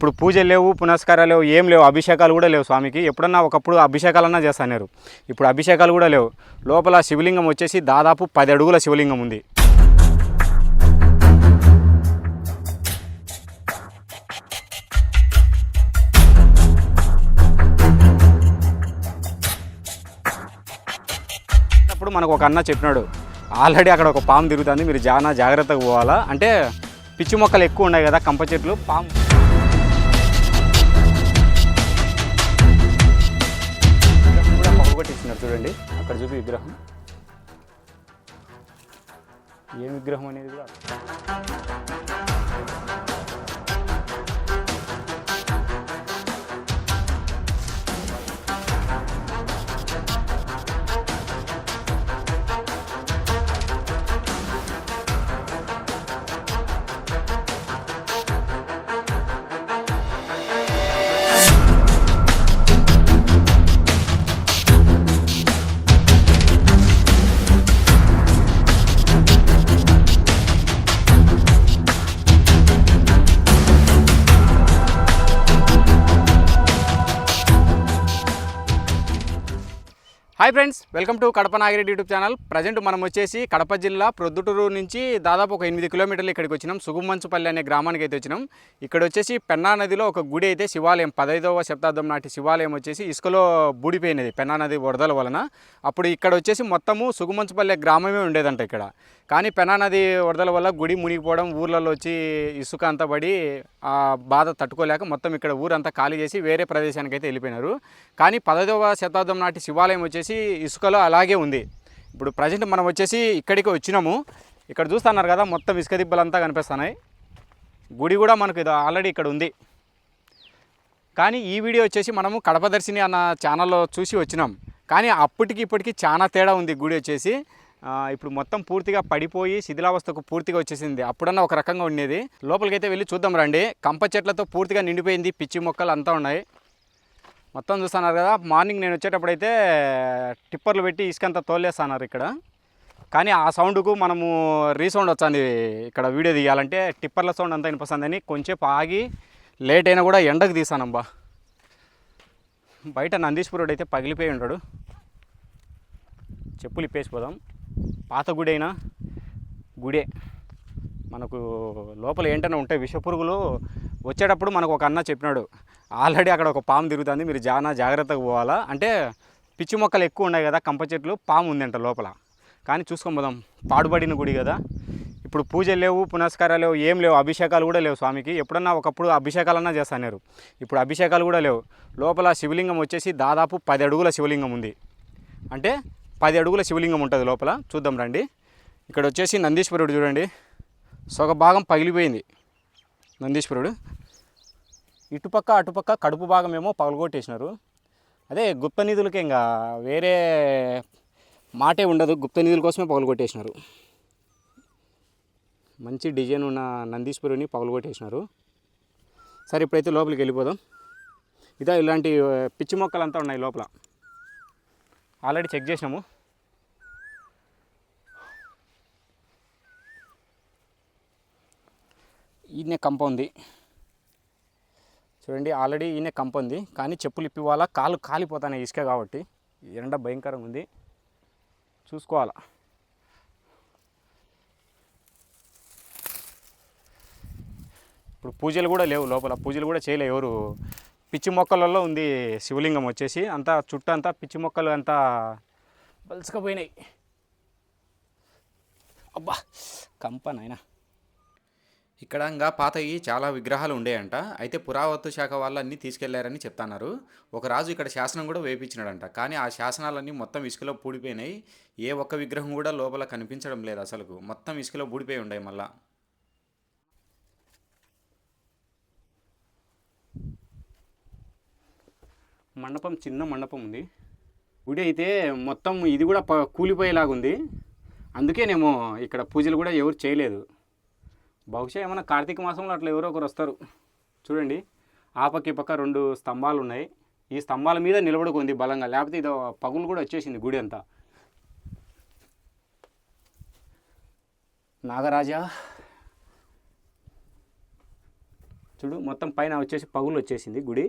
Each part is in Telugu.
ఇప్పుడు పూజలు లేవు పునస్కారాలు లేవు ఏం లేవు అభిషేకాలు కూడా లేవు స్వామికి. ఎప్పుడన్నా ఒకప్పుడు అభిషేకాలన్నా చేస్తానేరు. ఇప్పుడు అభిషేకాలు కూడా లేవు. లోపల శివలింగం వచ్చేసి దాదాపు పది అడుగుల శివలింగం ఉంది. అప్పుడు మనకు ఒక అన్న చెప్పినాడు ఆల్రెడీ అక్కడ ఒక పాము తిరుగుతుంది మీరు చాలా జాగ్రత్తగా పోవాలా? అంటే పిచ్చి మొక్కలు ఎక్కువ ఉన్నాయి కదా కంప చెట్లు పాము. చూడండి. అక్కడ చూపి విగ్రహం. ఏం విగ్రహం అనేది కూడా? Hi friends welcome to Kadapa Nagireddy YouTube channel. Present మనం వచ్చేసి కడప జిల్లా ప్రొద్దుటూరు నుంచి దాదాపు ఒక ఎనిమిది కిలోమీటర్లు ఇక్కడికి వచ్చినాం. సుగుమంచుపల్లి అనే గ్రామానికి అయితే వచ్చినాం. ఇక్కడ వచ్చేసి పెన్నా నదిలో ఒక గుడి అయితే శివాలయం పదైదవ శతాబ్దం నాటి శివాలయం వచ్చేసి ఇసుకలో బూడిపోయినది పెన్నా నది వరదల వలన. అప్పుడు ఇక్కడ వచ్చేసి మొత్తము సుగుమంచుపల్లి గ్రామమే ఉండేదంట ఇక్కడ. కానీ పెనా నది వరదల వల్ల గుడి మునిగిపోవడం ఊర్లలో వచ్చి ఇసుక అంతా పడి ఆ బాధ తట్టుకోలేక మొత్తం ఇక్కడ ఊరంతా ఖాళీ చేసి వేరే ప్రదేశానికి అయితే వెళ్ళిపోయినారు. కానీ పదైదవ శతాబ్దం నాటి శివాలయం వచ్చేసి ఇసుకలో అలాగే ఉంది. ఇప్పుడు ప్రజెంట్ మనం వచ్చేసి ఇక్కడికి వచ్చినాము. ఇక్కడ చూస్తున్నారు కదా మొత్తం ఇసుక దిబ్బలంతా కనిపిస్తున్నాయి. గుడి కూడా మనకు ఇది ఆల్రెడీ ఇక్కడ ఉంది. కానీ ఈ వీడియో వచ్చేసి మనము కడపదర్శిని అన్న ఛానల్లో చూసి వచ్చినాం. కానీ అప్పటికి ఇప్పటికి చాలా తేడా ఉంది గుడి వచ్చేసి. ఇప్పుడు మొత్తం పూర్తిగా పడిపోయి శిథిలావస్థకు పూర్తిగా వచ్చేసింది. అప్పుడన్నా ఒక రకంగా ఉండేది. లోపలికైతే వెళ్ళి చూద్దాం రండి. కంప చెట్లతో పూర్తిగా నిండిపోయింది. పిచ్చి మొక్కలు అంతా ఉన్నాయి. మొత్తం చూస్తున్నారు కదా. మార్నింగ్ నేను వచ్చేటప్పుడైతే టిప్పర్లు పెట్టి ఇసుకంతా తోలేస్తున్నారు ఇక్కడ. కానీ ఆ సౌండ్కు మనము రీసౌండ్ వచ్చింది. ఇక్కడ వీడియో తీయాలంటే టిప్పర్ల సౌండ్ అంతా వినిపిస్తుందని కొంచెంసేపు ఆగి లేట్ అయినా కూడా ఎండకు తీసానబ్బా. బయట నందీశ్వరుడు అయితే పగిలిపోయి ఉంటాడు. చెప్పులు ఇప్పేసిపోదాం పాత గుడి అయినా గుడే. మనకు లోపల ఏంటనే ఉంటాయి విషపురుగులు వచ్చేటప్పుడు మనకు ఒక అన్న చెప్పినాడు. ఆల్రెడీ అక్కడ ఒక పాము తిరుగుతుంది మీరు చాలా జాగ్రత్తగా పోవాలా? అంటే పిచ్చి మొక్కలు ఎక్కువ ఉన్నాయి కదా కంప చెట్లు పాము ఉందంట లోపల. కానీ చూసుకొని పోదాం. పాడుబడిన గుడి కదా. ఇప్పుడు పూజలు లేవు పునస్కారాలు లేవు ఏం లేవు అభిషేకాలు కూడా లేవు స్వామికి. ఎప్పుడన్నా ఒకప్పుడు అభిషేకాలన్నా చేస్తున్నారు ఇప్పుడు అభిషేకాలు కూడా లేవు. లోపల శివలింగం వచ్చేసి దాదాపు పది అడుగుల శివలింగం ఉంది. అంటే పది అడుగుల శివలింగం ఉంటుంది లోపల. చూద్దాం రండి. ఇక్కడ వచ్చేసి నందీశ్వరుడు చూడండి. సొగ భాగం పగిలిపోయింది. నందీశ్వరుడు. ఇటుపక్క అటుపక్క కడుపు భాగం ఏమో పగలగొట్టేసినారు. అదే గుప్త నిధులకి ఇంకా వేరే మాటే ఉండదు. గుప్త నిధుల కోసమే పగలగొట్టేసినారు. మంచి డిజైన్ ఉన్న నందీశ్వరుని పగలగొట్టేసినారు. సరే ఇప్పుడైతే లోపలికి వెళ్ళిపోదాం. ఇదా ఇలాంటి పిచ్చి మొక్కలు అంతా ఉన్నాయి లోపల. ఆల్రెడీ చెక్ చేసినాము. ఈయనే కంప ఉంది. చూడండి ఆల్రెడీ ఈయనే కంప ఉంది. కానీ చెప్పులు ఇప్పివాల కాలు కాలిపోతాయి ఇసుక కాబట్టి. ఎండ భయంకరంగా ఉంది. చూసుకోవాలా? ఇప్పుడు పూజలు కూడా లేవు లోపల. పూజలు కూడా చేయలే ఎవరు. పిచ్చి మొక్కలలో ఉంది శివలింగం వచ్చేసి. అంతా చుట్టూ అంతా పిచ్చి మొక్కలు అంతా బలుసుకపోయినాయి అబ్బా కంప నాయనా. ఇక్కడ ఇంకా పాతవి చాలా విగ్రహాలు ఉండేయంట. అయితే పురావత్తు శాఖ వాళ్ళు అన్నీ తీసుకెళ్ళారని చెప్తున్నారు. ఒక రాజు ఇక్కడ శాసనం కూడా వేపించినాడంట. కానీ ఆ శాసనాలన్నీ మొత్తం ఇసుకలో పూడిపోయినాయి. ఏ ఒక్క విగ్రహం కూడా లోపల కనిపించడం లేదు అసలు మొత్తం ఇసుకలో పూడిపోయి ఉన్నాయి మళ్ళీ. మండపం చిన్న మండపం ఉంది. గుడి అయితే మొత్తం ఇది కూడా ప కూలిపోయేలాగా ఉంది. అందుకేనేమో ఇక్కడ పూజలు కూడా ఎవరు చేయలేదు. బహుశా ఏమైనా కార్తీక మాసంలో అట్లా ఎవరో ఒకరు వస్తారు. చూడండి. ఆ పక్క ఈ పక్క రెండు స్తంభాలు ఉన్నాయి. ఈ స్తంభాల మీద నిలబడుకుంది బలంగా. లేకపోతే ఇది పగులు కూడా వచ్చేసింది గుడి అంతా. నాగరాజా. చూడు మొత్తం పైన వచ్చేసి పగులు వచ్చేసింది గుడి.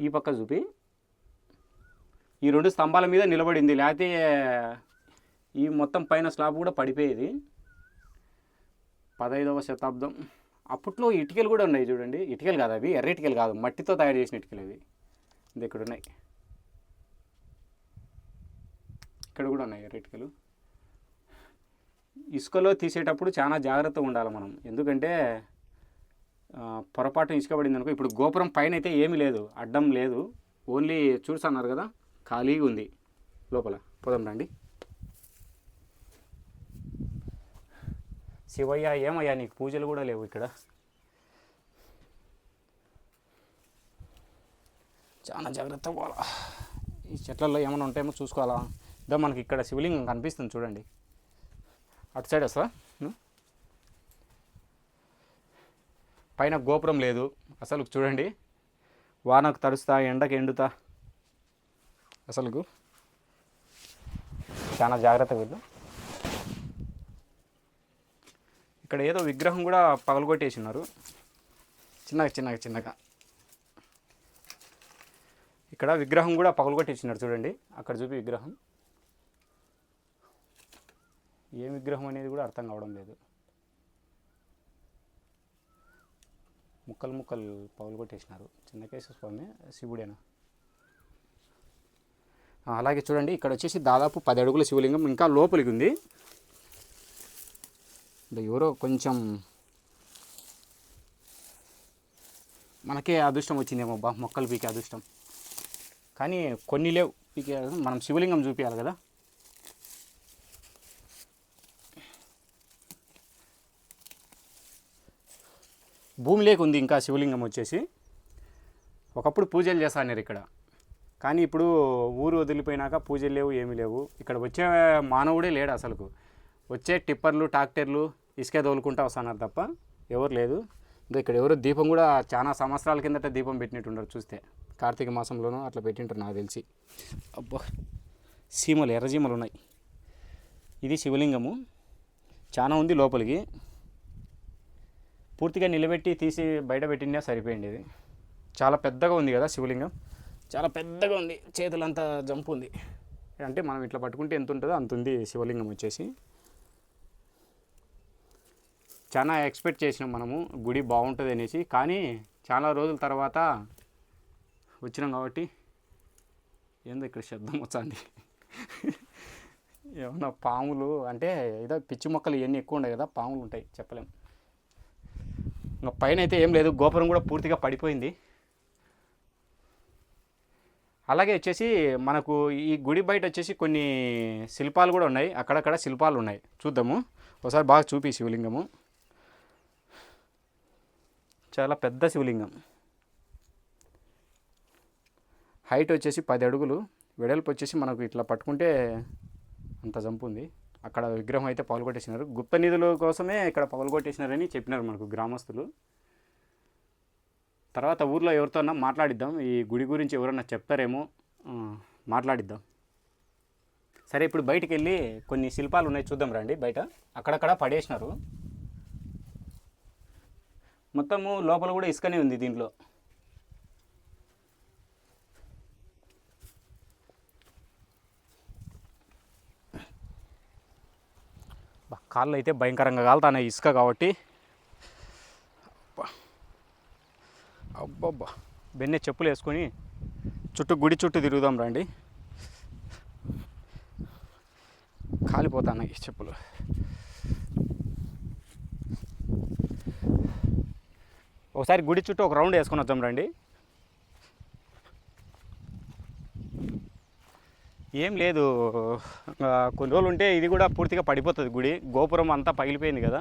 ఈ పక్క చూపి. ఈ రెండు స్తంభాల మీద నిలబడింది. లేకపోతే ఈ మొత్తం పైన స్లాబ్ కూడా పడిపోయేది. పదహైదవ శతాబ్దం. అప్పట్లో ఇటుకలు కూడా ఉన్నాయి చూడండి. ఇటుకలు కాదు అవి ఎర్ర ఇటుకలు కాదు. మట్టితో తయారు చేసిన ఇటుకలు అవి. ఇది ఇక్కడ ఉన్నాయి. ఇక్కడ కూడా ఉన్నాయి ఎర్ర ఇటుకలు. ఇసుకలో తీసేటప్పుడు చాలా జాగ్రత్తగా ఉండాలి మనం. ఎందుకంటే పొరపాటు ఇసుక పడింది అనుకో ఇప్పుడు గోపురం పైన అయితే ఏమీ లేదు అడ్డం లేదు. ఓన్లీ చూస్తున్నారు కదా ఖాళీగా ఉంది. లోపల పోదాం రండి. శివయ్య ఏమయ్యా నీకు పూజలు కూడా లేవు ఇక్కడ? చాలా జాగ్రత్తగా పోవాలా. ఈ చెట్లలో ఏమైనా ఉంటాయేమో చూసుకోవాలా. ఇదో మనకి ఇక్కడ శివలింగం కనిపిస్తుంది చూడండి. అటు సైడ్ వస్తా పైన గోపురం లేదు. అసలు చూడండి. వానకు తడుస్తా ఎండకు ఎండుతా. అసలుకు చాలా జాగ్రత్తగా వీళ్ళు. ఇక్కడ ఏదో విగ్రహం కూడా పగలగొట్టేసి ఉన్నారు చిన్నగా చిన్నగా చిన్నగా. ఇక్కడ విగ్రహం కూడా పగలగొట్టేసినారు చూడండి. అక్కడ చూపి విగ్రహం. ఏం విగ్రహం అనేది కూడా అర్థం కావడం లేదు. ముక్కలు ముక్కలు పౌలు కొట్టేసినారు. చిన్నకేశ్వర స్వామి శివుడేనా? అలాగే చూడండి ఇక్కడ వచ్చేసి దాదాపు పది అడుగుల శివలింగం ఇంకా లోపలికి ఉంది. ఎవరో కొంచెం మనకే అదృష్టం వచ్చిందేమో బా మొక్కలు పీకే అదృష్టం. కానీ కొన్ని లేవు పీకే మనం శివలింగం చూపించాలి కదా. భూమి లేకుంది ఇంకా శివలింగం వచ్చేసి. ఒకప్పుడు పూజలు చేస్తాన్నారు ఇక్కడ. కానీ ఇప్పుడు ఊరు వదిలిపోయినాక పూజలు లేవు ఏమీ లేవు. ఇక్కడ వచ్చే మానవుడే లేడు అసలుకు. వచ్చే టిప్పర్లు ట్రాక్టర్లు ఇసుక తోలుకుంటా వస్తున్నారు తప్ప ఎవరు లేదు. ఇక్కడ ఎవరు దీపం కూడా చాలా సంవత్సరాల కిందట దీపం పెట్టినట్టుండరు చూస్తే. కార్తీక మాసంలోనూ అట్లా పెట్టింటారు నాకు తెలిసి. అబ్బా! సీమలు ఎర్రజీమలు ఉన్నాయి. ఇది శివలింగము. చాలా ఉంది లోపలికి. పూర్తిగా నిలబెట్టి తీసి బయట పెట్టినా సరిపోయింది ఇది. చాలా పెద్దగా ఉంది కదా శివలింగం? చాలా పెద్దగా ఉంది. చేతులంతా జంపు ఉంది. అంటే మనం ఇట్లా పట్టుకుంటే ఎంత ఉంటుందో అంత ఉంది శివలింగం వచ్చేసి. చాలా ఎక్స్పెక్ట్ చేసినాం మనము గుడి బాగుంటుంది అనేసి. కానీ చాలా రోజుల తర్వాత వచ్చినాం కాబట్టి ఏందో ఇక్కడ శబ్దం వచ్చండి ఏమన్నా పాములు అంటే ఏదో పిచ్చి మొక్కలు ఇవన్నీ ఎక్కువ ఉన్నాయి కదా పాములు ఉంటాయి చెప్పలేం. ఇంకా పైన అయితే ఏం లేదు గోపురం కూడా పూర్తిగా పడిపోయింది. అలాగే వచ్చేసి మనకు ఈ గుడి బయట వచ్చేసి కొన్ని శిల్పాలు కూడా ఉన్నాయి. అక్కడక్కడ శిల్పాలు ఉన్నాయి. చూద్దాము. ఒకసారి బాగా చూపి శివలింగము. చాలా పెద్ద శివలింగం. హైట్ వచ్చేసి పది అడుగులు. వెడల్పు వచ్చేసి మనకు ఇట్లా పట్టుకుంటే అంత జంపు ఉంది. అక్కడ విగ్రహం అయితే పగలగొట్టేసినారు. గుప్త నిధుల కోసమే ఇక్కడ పగలగొట్టేసినారని చెప్పినారు మనకు గ్రామస్తులు. తర్వాత ఊర్లో ఎవరితోన్నా మాట్లాడిద్దాం. ఈ గుడి గురించి ఎవరన్నా చెప్తారేమో మాట్లాడిద్దాం. సరే ఇప్పుడు బయటికి వెళ్ళి కొన్ని శిల్పాలు ఉన్నాయి చూద్దాం రండి బయట. అక్కడక్కడ పడేసినారు. మొత్తము లోపల కూడా ఇసుకనే ఉంది దీంట్లో. కాళ్ళు అయితే భయంకరంగా కాలుతాయి ఇసుక కాబట్టి. అబ్బబ్బా. బెన్నె చెప్పులు వేసుకొని చుట్టూ గుడి చుట్టూ తిరుగుదాం రండి. కాలిపోతాను ఈ చెప్పులు. ఒకసారి గుడి చుట్టూ ఒక రౌండ్ వేసుకొని వద్దాం రండి. ఏం లేదు. కొన్ని రోజులు ఉంటే ఇది కూడా పూర్తిగా పడిపోతుంది గుడి. గోపురం అంతా పగిలిపోయింది కదా.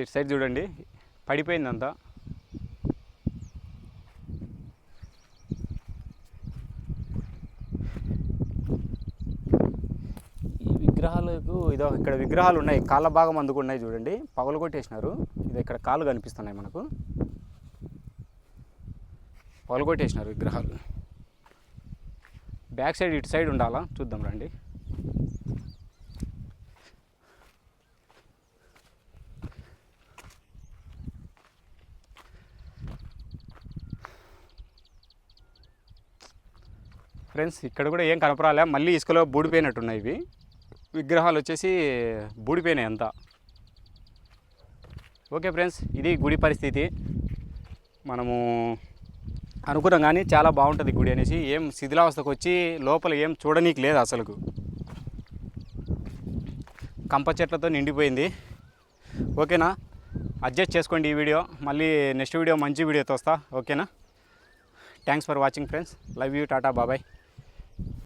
ఇటు సైడ్ చూడండి. పడిపోయింది అంతా. ఈ విగ్రహాలకు ఇదో ఇక్కడ విగ్రహాలు ఉన్నాయి. కాళ్ళ భాగం అందుకు ఉన్నాయి చూడండి. పగలు కొట్టేసినారు ఇది ఇక్కడ కాళ్ళు కనిపిస్తున్నాయి మనకు. పగలగొట్టేసినారు విగ్రహాలు. బ్యాక్ సైడ్ ఇటు సైడ్ ఉండాలా? చూద్దాం రండి. ఫ్రెండ్స్ ఇక్కడ కూడా ఏం కనపరాలే. మళ్ళీ ఇసుకలో బూడిపోయినట్టున్నాయి ఇవి. విగ్రహాలు వచ్చేసి బూడిపోయినాయి అంతా. ఓకే ఫ్రెండ్స్ ఇది గుడి పరిస్థితి. మనము అనుకున్నాం కానీ చాలా బాగుంటుంది గుడి అనేసి. ఏం శిథిలావస్థకు వచ్చి లోపల ఏం చూడనీకి లేదు అసలుకు. కంప చెట్లతో నిండిపోయింది. ఓకేనా? అడ్జస్ట్ చేసుకోండి ఈ వీడియో. మళ్ళీ నెక్స్ట్ వీడియో మంచి వీడియోతో వస్తా. ఓకేనా? Thanks for watching friends love you tata బాబాయ్